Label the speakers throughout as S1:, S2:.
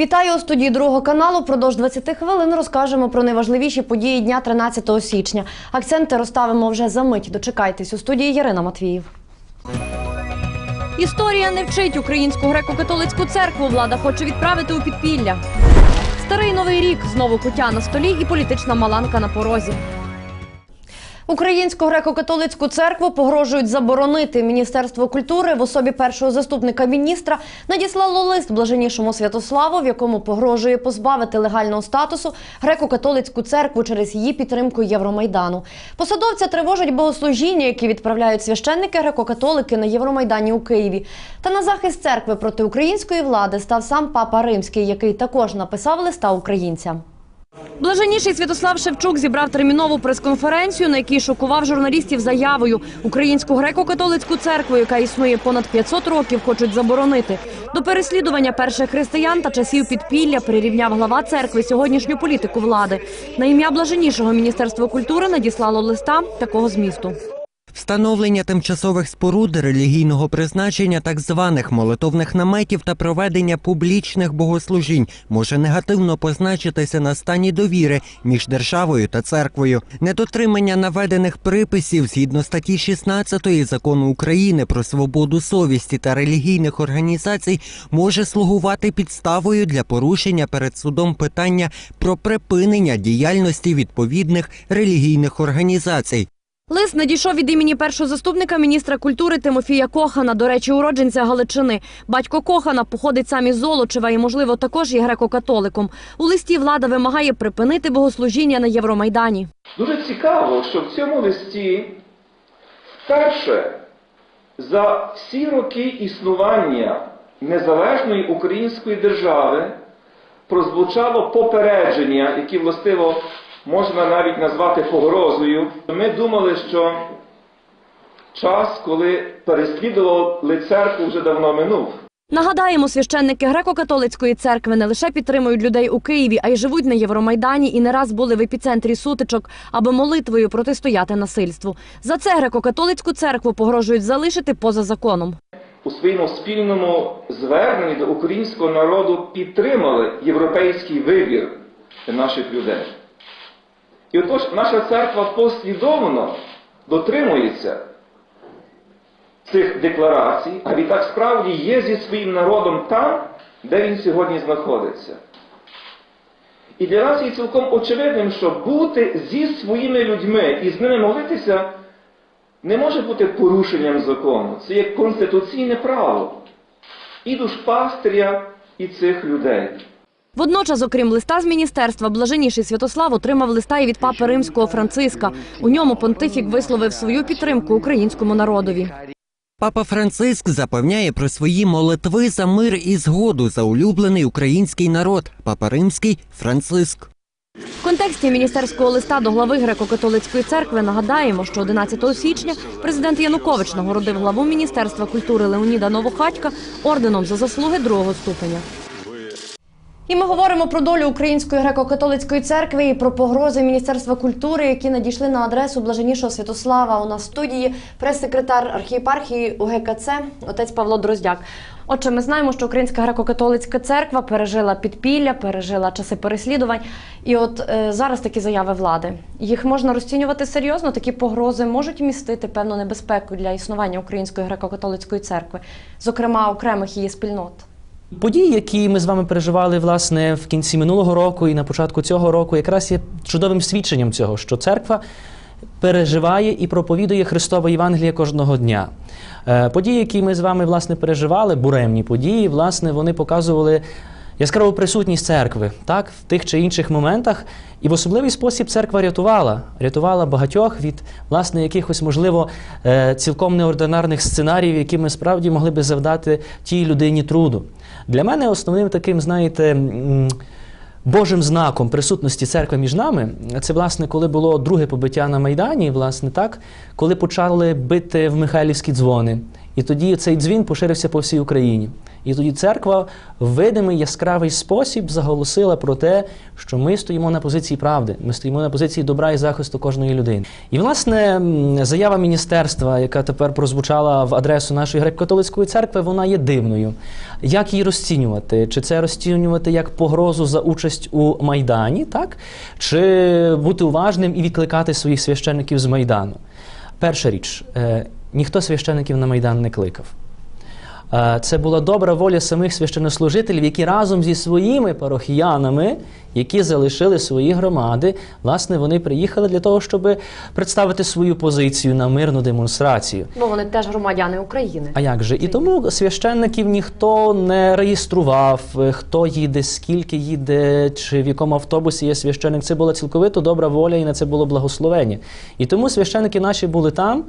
S1: Вітаю у студії другого каналу. Продовж 20 хвилин розкажемо про найважливіші події дня 13 січня. Акценти розставимо вже за мить. Дочекайтесь у студії Ярина Матвіїв. Історія не вчить українську греко-католицьку церкву. Влада хоче відправити у підпілля. Старий новий рік знову куття на столі і політична маланка на порозі. Українську греко-католицьку церкву погрожують заборонити. Міністерство культури в особі першого заступника міністра надіслало лист блаженнішому Святославу, в якому погрожує позбавити легального статусу греко-католицьку церкву через її підтримку Євромайдану. Посадовця тривожать богослужіння, які відправляють священники греко-католики на Євромайдані у Києві. Та на захист церкви проти української влади став сам папа Римський, який також написав листа українцям. Блаженніший Святослав Шевчук зібрав термінову прес-конференцію, на якій шокував журналістів заявою. Українську греко-католицьку церкву, яка існує понад 500 років, хочуть заборонити. До переслідування перших християн та часів підпілля прирівняв глава церкви сьогоднішню політику влади. На ім'я блаженнішого міністерство культури надіслало листа такого змісту.
S2: Встановлення тимчасових споруд релігійного призначення так званих молитовних наметів та проведення публічних богослужінь може негативно позначитися на стані довіри між державою та церквою. Недотримання наведених приписів згідно статті 16 закону України про свободу совісті та релігійних організацій може слугувати підставою для порушення перед судом питання про припинення діяльності відповідних релігійних організацій.
S1: Лист надійшов від імені першого заступника міністра культури Тимофія Кохана, до речі, уродженця Галичини. Батько Кохана походить сам із Золочева і, можливо, також є греко-католиком. У листі влада вимагає припинити богослужіння на Євромайдані.
S3: Дуже цікаво, що в цьому листі вперше за всі роки існування незалежної української держави прозвучало попередження, яке властиво можна навіть назвати погрозою. Ми думали, що час, коли переслідували церкву, вже давно минув.
S1: Нагадаємо, священники греко-католицької церкви не лише підтримують людей у Києві, а й живуть на Євромайдані і не раз були в епіцентрі сутичок, аби молитвою протистояти насильству. За це греко-католицьку церкву погрожують залишити поза законом.
S3: у своєму спільному зверненні до українського народу підтримали європейський вибір наших людей. І отож наша церква послідовно дотримується цих декларацій, а відтак справді є зі своїм народом там, де він сьогодні знаходиться. І для нас є цілком очевидним, що бути зі своїми людьми і з ними молитися не може бути порушенням закону. Це є конституційне право і душпастеря, і цих людей.
S1: Водночас, окрім листа з міністерства, блаженніший Святослав отримав листа і від папи римського Франциска. У ньому понтифік висловив свою підтримку українському народові.
S2: Папа Франциск запевняє про свої молитви за мир і згоду за улюблений український народ. Папа Римський Франциск.
S1: В контексті міністерського листа до глави греко-католицької церкви нагадаємо, що 11 січня президент Янукович нагородив главу міністерства культури Леоніда Новохатька орденом за заслуги другого ступеня. І ми говоримо про долю Української греко-католицької церкви і про погрози Міністерства культури, які надійшли на адресу блаженнішого Святослава. У нас в студії прес-секретар архієпархії УГКЦ отець Павло Дроздяк. Отже, ми знаємо, що Українська греко-католицька церква пережила підпілля, пережила часи переслідувань. І от е, зараз такі заяви влади. Їх можна розцінювати серйозно. Такі погрози можуть містити певну небезпеку для існування Української греко-католицької церкви, зокрема окремих її спільнот.
S4: Події, які ми з вами переживали власне в кінці минулого року і на початку цього року, якраз є чудовим свідченням цього, що церква переживає і проповідує Христове Євангеліє кожного дня. Е, Події, які ми з вами власне переживали, буремні події, власне, вони показували яскраву присутність церкви, так, в тих чи інших моментах. І в особливий спосіб церква рятувала, рятувала багатьох від власне якихось, можливо, е, цілком неординарних сценаріїв, які ми справді могли би завдати тій людині труду. Для мене основним таким, знаєте, Божим знаком присутності церкви між нами, це власне, коли було друге побиття на Майдані, власне, так, коли почали бити в Михайлівські дзвони. І тоді цей дзвін поширився по всій Україні. І тоді церква в видимий яскравий спосіб заголосила про те, що ми стоїмо на позиції правди, ми стоїмо на позиції добра і захисту кожної людини. І власне заява міністерства, яка тепер прозвучала в адресу нашої греко-католицької церкви, вона є дивною. Як її розцінювати? Чи це розцінювати як погрозу за участь у майдані, так чи бути уважним і відкликати своїх священників з майдану? Перша річ, е, ніхто священиків на майдан не кликав. Е, Це була добра воля самих священнослужителів, які разом зі своїми парохіянами, які залишили свої громади, власне, вони приїхали для того, щоб представити свою позицію на мирну демонстрацію.
S1: Бо вони теж громадяни України.
S4: А як же? І тому священників ніхто не реєстрував, е, хто їде, скільки їде, чи в якому автобусі є священник. Це була цілковито добра воля, і на це було благословення. І тому священники наші були там,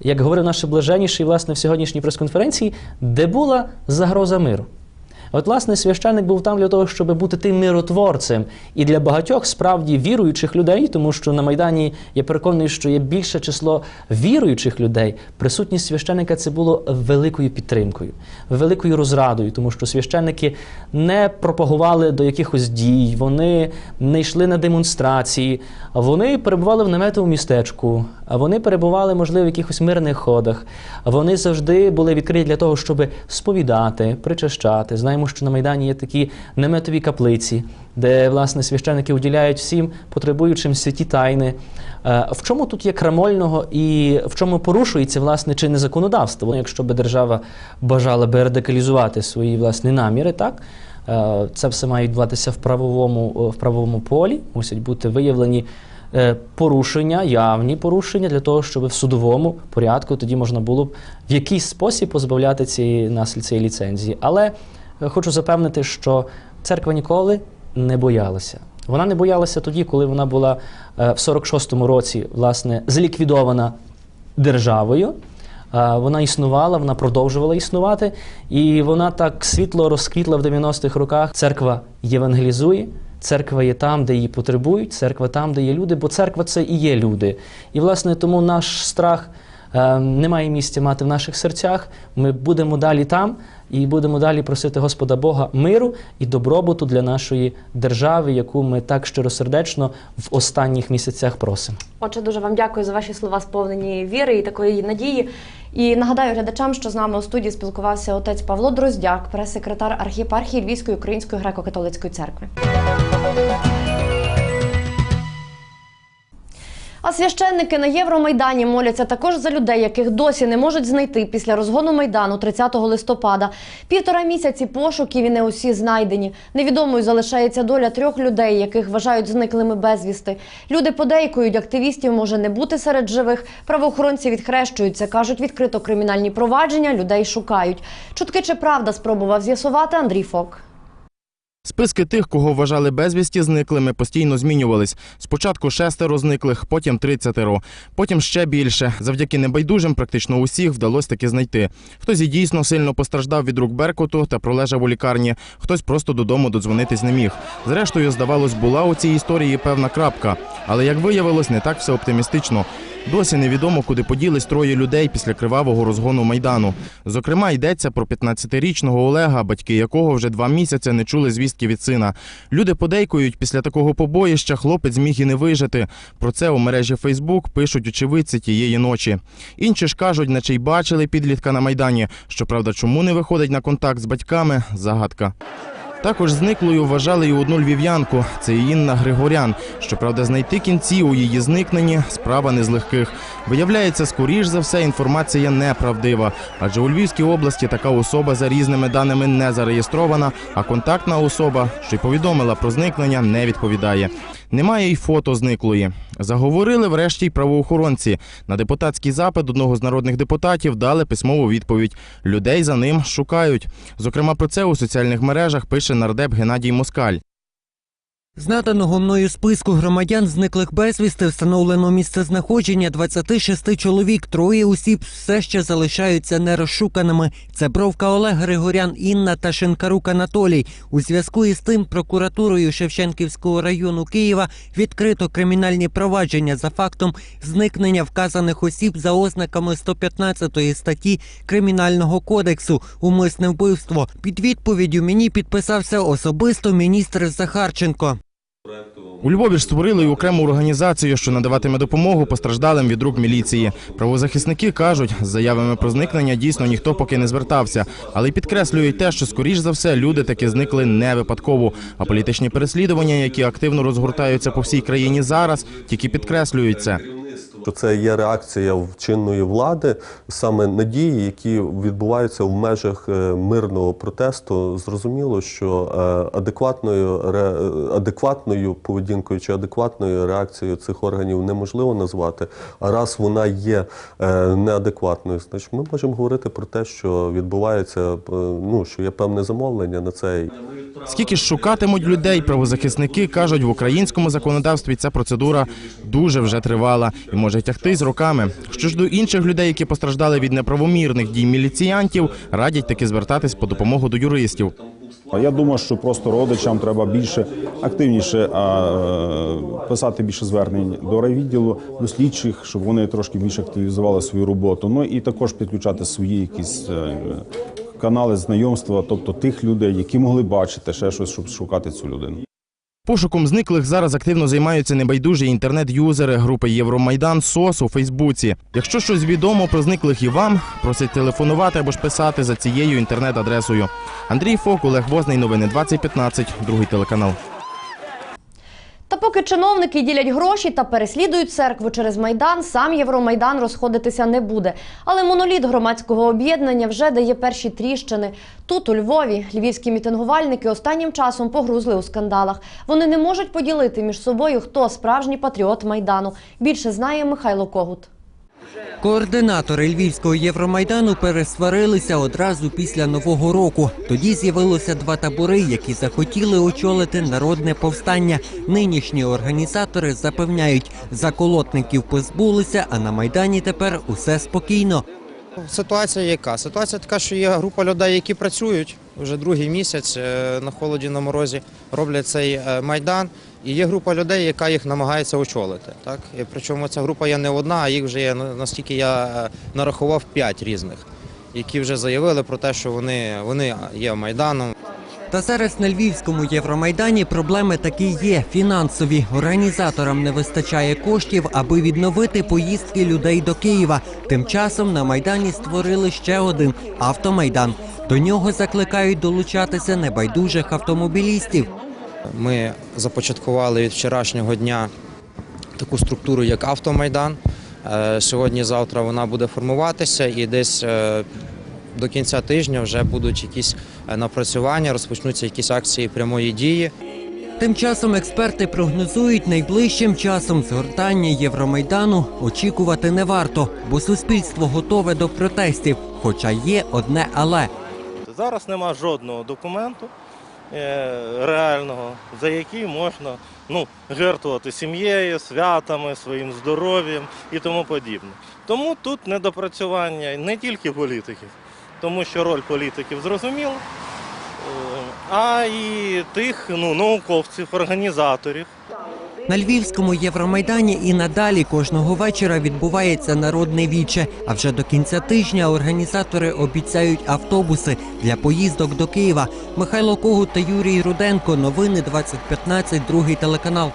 S4: як говорив наш блаженніший, власне, в сьогоднішній прес-конференції, де була загроза миру. От, власне, священник був там для того, щоб бути тим миротворцем. І для багатьох справді віруючих людей, тому що на Майдані я переконаний, що є більше число віруючих людей. Присутність священника це було великою підтримкою, великою розрадою, тому що священники не пропагували до якихось дій, вони не йшли на демонстрації, вони перебували в наметовому містечку, вони перебували, можливо, в якихось мирних ходах. Вони завжди були відкриті для того, щоб сповідати, причащати. Знаємо, що на Майдані є такі наметові каплиці, де власне священики уділяють всім потребуючим святі тайни. Е, В чому тут є крамольного і в чому порушується власне чинне законодавство? Якщо би держава бажала би радикалізувати свої власні наміри, так е, це все має відбуватися в правовому, в правовому полі, мусять бути виявлені е, порушення, явні порушення для того, щоб в судовому порядку тоді можна було б в якийсь спосіб позбавляти цієї наслід цієї ліцензії. Але е, хочу запевнити, що церква ніколи не боялася. Вона не боялася тоді, коли вона була е, в 46-му році власне зліквідована державою. Е, Вона існувала, вона продовжувала існувати, і вона так світло розквітла в 90-х роках. Церква євангелізує, церква є там, де її потребують, церква там, де є люди, бо церква це і є люди. І, власне, тому наш страх е, не має місця мати в наших серцях. Ми будемо далі там і будемо далі просити Господа Бога миру і добробуту для нашої держави, яку ми так щиросердечно в останніх місяцях просимо.
S1: Отже, дуже вам дякую за ваші слова, сповнені віри і такої надії. І нагадаю глядачам, що з нами у студії спілкувався отець Павло Дроздяк, прес-секретар архієпархії Львівської української греко-католицької церкви. А священники на Євромайдані моляться також за людей, яких досі не можуть знайти після розгону майдану 30 листопада. Півтора місяці пошуків і не усі знайдені. Невідомою залишається доля трьох людей, яких вважають зниклими безвісти. Люди подейкують, активістів може не бути серед живих. Правоохоронці відхрещуються, кажуть, відкрито кримінальні провадження, людей шукають. Чутки чи правда спробував з'ясувати Андрій Фок.
S5: Списки тих, кого вважали безвісті зниклими, постійно змінювались. Спочатку шестеро зниклих, потім тридцятеро, потім ще більше. Завдяки небайдужим практично усіх вдалося таки знайти. Хтось і дійсно сильно постраждав від рук Беркуту та пролежав у лікарні, хтось просто додому додзвонитись не міг. Зрештою, здавалось, була у цій історії певна крапка. Але як виявилось, не так все оптимістично. Досі невідомо, куди поділись троє людей після кривавого розгону майдану. Зокрема, йдеться про 15-річного Олега, батьки якого вже два місяці не чули звістки від сина. Люди подейкують, після такого побоїща хлопець зміг і не вижити. Про це у мережі Фейсбук пишуть очевидці тієї ночі. Інші ж кажуть, наче й бачили підлітка на майдані. Щоправда, чому не виходить на контакт з батьками загадка. Також зниклою вважали й одну львів'янку. Це Інна Григорян. Щоправда, знайти кінці у її зникненні справа не з легких. Виявляється, скоріш за все, інформація неправдива. Адже у Львівській області така особа за різними даними не зареєстрована, а контактна особа, що й повідомила про зникнення, не відповідає. Немає й фото зниклої. Заговорили врешті й правоохоронці. На депутатський запит одного з народних депутатів дали письмову відповідь. Людей за ним шукають. Зокрема, про це у соціальних мережах пише нардеп Геннадій Москаль.
S2: З наданого мною списку громадян зниклих безвісти встановлено місце знаходження 26 чоловік. Троє осіб все ще залишаються нерозшуканими. Це Бровка Олег Григорян, Інна та Шинкарук Анатолій. У зв'язку із тим прокуратурою Шевченківського району Києва відкрито кримінальні провадження за фактом зникнення вказаних осіб за ознаками 115 статті Кримінального кодексу умисне вбивство. Під відповіддю мені підписався особисто міністр Захарченко.
S5: У Львові ж створили й окрему організацію, що надаватиме допомогу постраждалим від рук міліції. Правозахисники кажуть, з заявами про зникнення дійсно ніхто поки не звертався, але й підкреслюють те, що скоріш за все люди таки зникли не випадково. А політичні переслідування, які активно розгортаються по всій країні зараз, тільки підкреслюють це.
S6: Що це є реакція чинної влади, саме на дії, які відбуваються в межах е, мирного протесту. Зрозуміло, що е, адекватною е, адекватною поведінкою чи адекватною реакцією цих органів неможливо назвати. А раз вона є неадекватною, значить ми можемо говорити про те, що відбувається, ну що є певне замовлення на це.
S5: Скільки ж шукатимуть людей, правозахисники кажуть, в українському законодавстві ця процедура дуже вже тривала і може тягтись роками. Що ж до інших людей, які постраждали від неправомірних дій міліціянтів, радять таки звертатись по допомогу до юристів.
S7: Я думаю, що просто родичам треба більше активніше е, писати більше звернень до райвідділу, до слідчих, щоб вони трошки більше активізували свою роботу. Ну і також підключати свої якісь е, канали знайомства, тобто тих людей, які могли бачити ще щось, щоб шукати цю людину.
S5: Пошуком зниклих зараз активно займаються небайдужі інтернет-юзери групи Євромайдан СОС у Фейсбуці. Якщо щось відомо про зниклих і вам, просить телефонувати або ж писати за цією інтернет-адресою. Андрій Фок, Олег Возний, новини 2015, другий телеканал.
S1: Та поки чиновники ділять гроші та переслідують церкву через майдан, сам Євромайдан розходитися не буде. Але моноліт громадського об'єднання вже дає перші тріщини. Тут, у Львові, львівські мітингувальники останнім часом погрузли у скандалах. Вони не можуть поділити між собою, хто справжній патріот майдану. Більше знає Михайло Когут.
S2: Координатори Львівського Євромайдану пересварилися одразу після Нового року. Тоді з'явилося два табори, які захотіли очолити народне повстання. Нинішні організатори запевняють, заколотників позбулися, а на майдані тепер усе спокійно.
S8: Ситуація яка? Ситуація така, що є група людей, які працюють вже другий місяць е, на холоді на морозі, роблять цей е, майдан. І є група людей, яка їх намагається очолити. Так? І причому ця група є не одна, а їх вже є ну, наскільки я е, нарахував п'ять різних, які вже заявили про те, що вони, вони є майданом.
S2: Та зараз на Львівському Євромайдані проблеми такі є фінансові. Організаторам не вистачає коштів, аби відновити поїздки людей до Києва. Тим часом на майдані створили ще один автомайдан. До нього закликають долучатися небайдужих автомобілістів.
S8: Ми започаткували від вчорашнього дня таку структуру, як автомайдан. Е, Сьогодні-завтра вона буде формуватися і десь е, до кінця тижня вже будуть якісь е, напрацювання, розпочнуться якісь акції прямої дії.
S2: Тим часом експерти прогнозують, найближчим часом згортання Євромайдану очікувати не варто, бо суспільство готове до протестів. Хоча є одне але.
S9: Зараз нема жодного документу реального, за який можна ну, жертвувати сім'єю, святами, своїм здоров'ям і тому подібне. Тому тут недопрацювання не тільки політиків, тому що роль політиків зрозуміла, е, а і тих ну, науковців, організаторів.
S2: На Львівському Євромайдані і надалі кожного вечора відбувається народне віче. А вже до кінця тижня організатори обіцяють автобуси для поїздок до Києва. Михайло Когут та Юрій Руденко. Новини 2015, другий телеканал.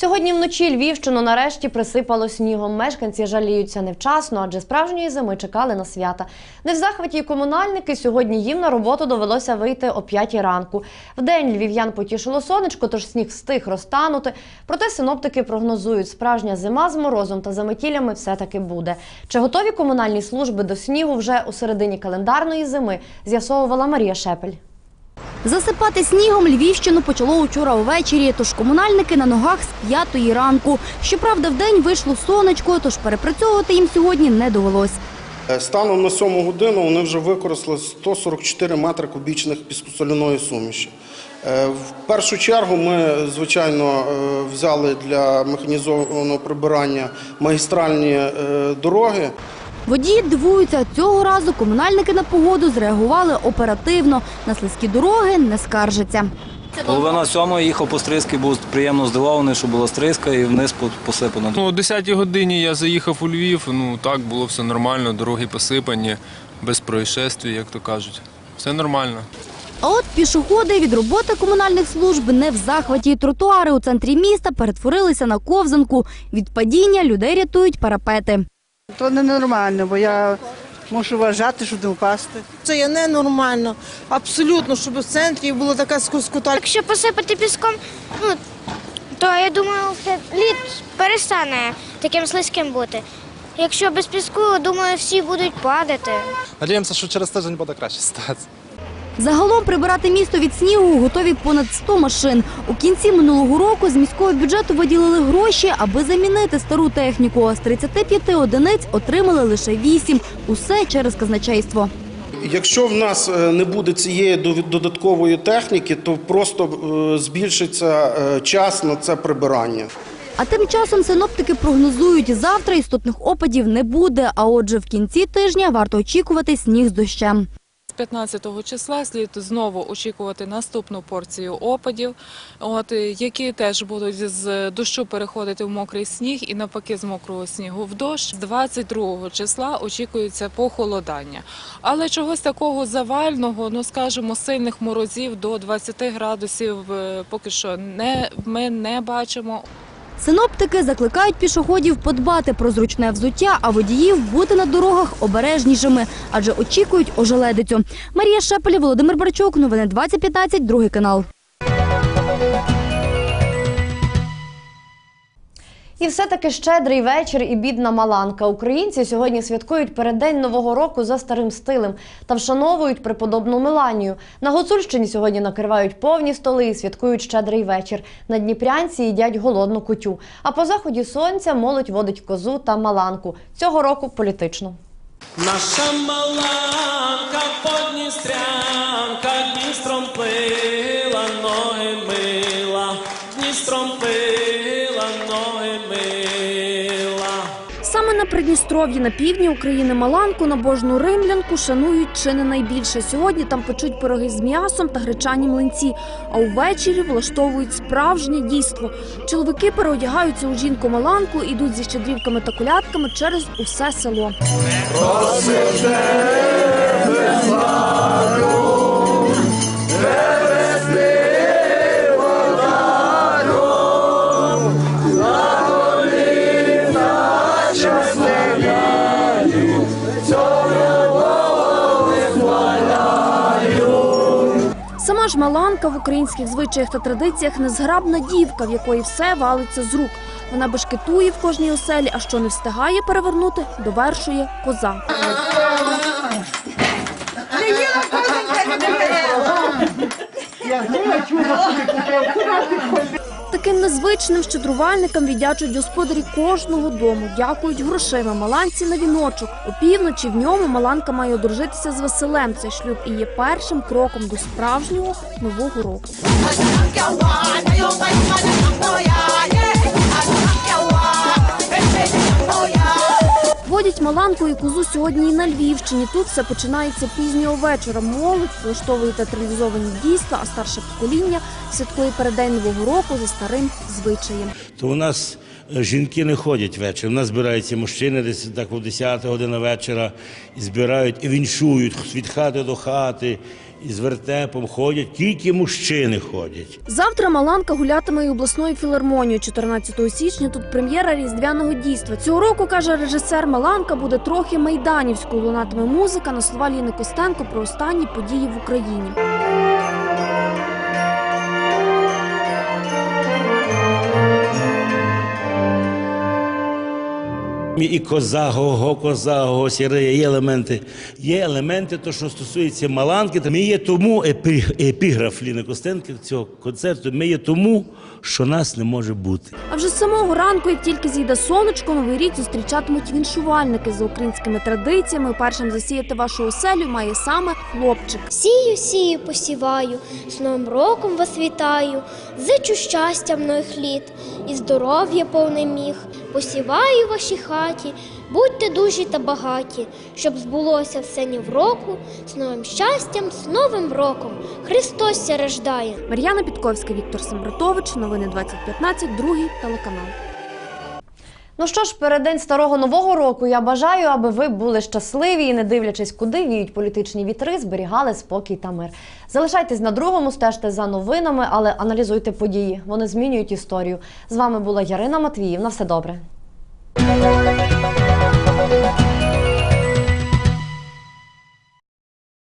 S1: Сьогодні вночі Львівщину нарешті присипало снігом. Мешканці жаліються невчасно, адже справжньої зими чекали на свята. Не в захваті комунальники. Сьогодні їм на роботу довелося вийти о 5 ранку. Вдень львів'ян потішило сонечко, тож сніг встиг розтанути. Проте синоптики прогнозують, справжня зима з морозом та заметілями все-таки буде. Чи готові комунальні служби до снігу вже у середині календарної зими, з'ясовувала Марія Шепель.
S10: Засипати снігом Львівщину почало учора увечері, тож комунальники на ногах з п'ятої ранку. Щоправда, вдень вийшло сонечко, тож перепрацьовувати їм сьогодні не довелось.
S11: Е, Станом на 7 годину вони вже використали 144 метри кубічних піскосоляної суміші. Е, В першу чергу ми, звичайно, е, взяли для механізованого прибирання магістральні дороги.
S10: Водії дивуються, цього разу комунальники на погоду зреагували оперативно. На слизькі дороги не скаржаться.
S12: Половина сьомої їхав по стризки, був приємно здивований, що була стризка і вниз посипано.
S13: Ну, о 10 годині я заїхав у Львів. Ну так було все нормально, дороги посипані, без происшествій, як то кажуть. Все нормально.
S10: А от пішоходи від роботи комунальних служб не в захваті. Тротуари у центрі міста перетворилися на ковзанку. Від падіння людей рятують парапети.
S14: То ненормально, бо я мушу вважати, щоб не впасти.
S15: Це є ненормально. Абсолютно, щоб в центрі була така скускута.
S16: Якщо посипати піском, ну то я думаю, це лід перестане таким слизьким бути. Якщо без піску, думаю, всі будуть падати.
S17: Надіємося, що через тиждень буде краще ситуація.
S10: Загалом прибирати місто від снігу готові понад 100 машин. У кінці минулого року з міського бюджету виділили гроші, аби замінити стару техніку. З 35 одиниць отримали лише 8. Усе через казначейство.
S11: Якщо в нас е, не буде цієї додаткової техніки, то просто е, збільшиться е, час на це прибирання.
S10: А тим часом синоптики прогнозують, завтра істотних опадів не буде. А отже, в кінці тижня варто очікувати сніг з дощем.
S18: З 15 числа слід знову очікувати наступну порцію опадів, от, е, які теж будуть з дощу переходити в мокрий сніг і навпаки з мокрого снігу в дощ. З 22 числа очікується похолодання. Але чогось такого завального, ну скажімо, сильних морозів до 20 градусів е, поки що не, ми не бачимо.
S10: Синоптики закликають пішоходів подбати про зручне взуття, а водіїв бути на дорогах обережнішими, адже очікують ожеледицю. Марія Шепелі, Володимир Барчук, новини 2015, другий канал.
S1: І все-таки щедрий вечір і бідна маланка. Українці сьогодні святкують переддень Нового року за старим стилем та вшановують преподобну Меланію. На Гуцульщині сьогодні накривають повні столи і святкують щедрий вечір. На Дніпрянці їдять голодну кутю. А по заході сонця молодь водить козу та маланку. Цього року політично.
S19: Наша маланка подністрянка Дністром пила, ноги мила, Дністром пила,
S20: Придністров'ї на півдні України Маланку, набожну римлянку шанують чи не найбільше. Сьогодні там печуть пироги з м'ясом та гречані млинці. А увечері влаштовують справжнє дійство. Чоловіки переодягаються у жінку Маланку, ідуть зі щедрівками та колядками через усе село. Ж Маланка в українських звичаях та традиціях незграбна дівка, в якої все валиться з рук. Вона бешкетує в кожній оселі, а що не встигає перевернути, довершує коза. Таким незвичним щедрувальникам віддячують господарі кожного дому. Дякують грошима маланці на віночок. Опівночі в ньому маланка має одружитися з Василем. Цей шлюб і є першим кроком до справжнього нового року. Маланку і козу сьогодні і на Львівщині. Тут все починається пізнього вечора. Молодь влаштовує театралізовані дійства, а старше покоління святкує передень нового року за старим звичаєм.
S21: то у нас е, жінки не ходять ввечері. У нас збираються мужчини десь так о 10 година вечора і збирають і віншують від хати до хати, і з вертепом ходять. Тільки мужчини ходять.
S20: Завтра Маланка гулятиме й обласною філармонією. 14 січня тут прем'єра різдвяного дійства. Цього року каже режисер Маланка буде трохи майданівською. Лунатиме музика на слова Ліни Костенко про останні події в Україні.
S21: І коза, го-го, коза, го сірея, є елементи. Є елементи, то, що стосується Маланки. Ми є тому епі- епіграф Ліни Костенки цього концерту. Ми є тому, що нас не може бути.
S20: А вже з самого ранку, як тільки зійде сонечко, новий рік зустрічатимуть віншувальники за українськими традиціями. Першим засіяти вашу оселю має саме хлопчик.
S16: Сію, сію, посіваю, з Новим роком вас вітаю, зичу щастя многих літ і здоров'я повне міг. Посіваю в вашій хаті, будьте дужі та багаті, щоб збулося все ні в року, з новим щастям, з Новим роком. Христос рождає.
S20: Мар'яна Підковська, Віктор Сембратович. Новини 2015, другий телеканал.
S1: Ну що ж, переддень старого нового року я бажаю, аби ви були щасливі і, не дивлячись, куди віють політичні вітри, зберігали спокій та мир. Залишайтесь на другому, стежте за новинами, але аналізуйте події. Вони змінюють історію. З вами була Ярина Матвіїв. На все добре.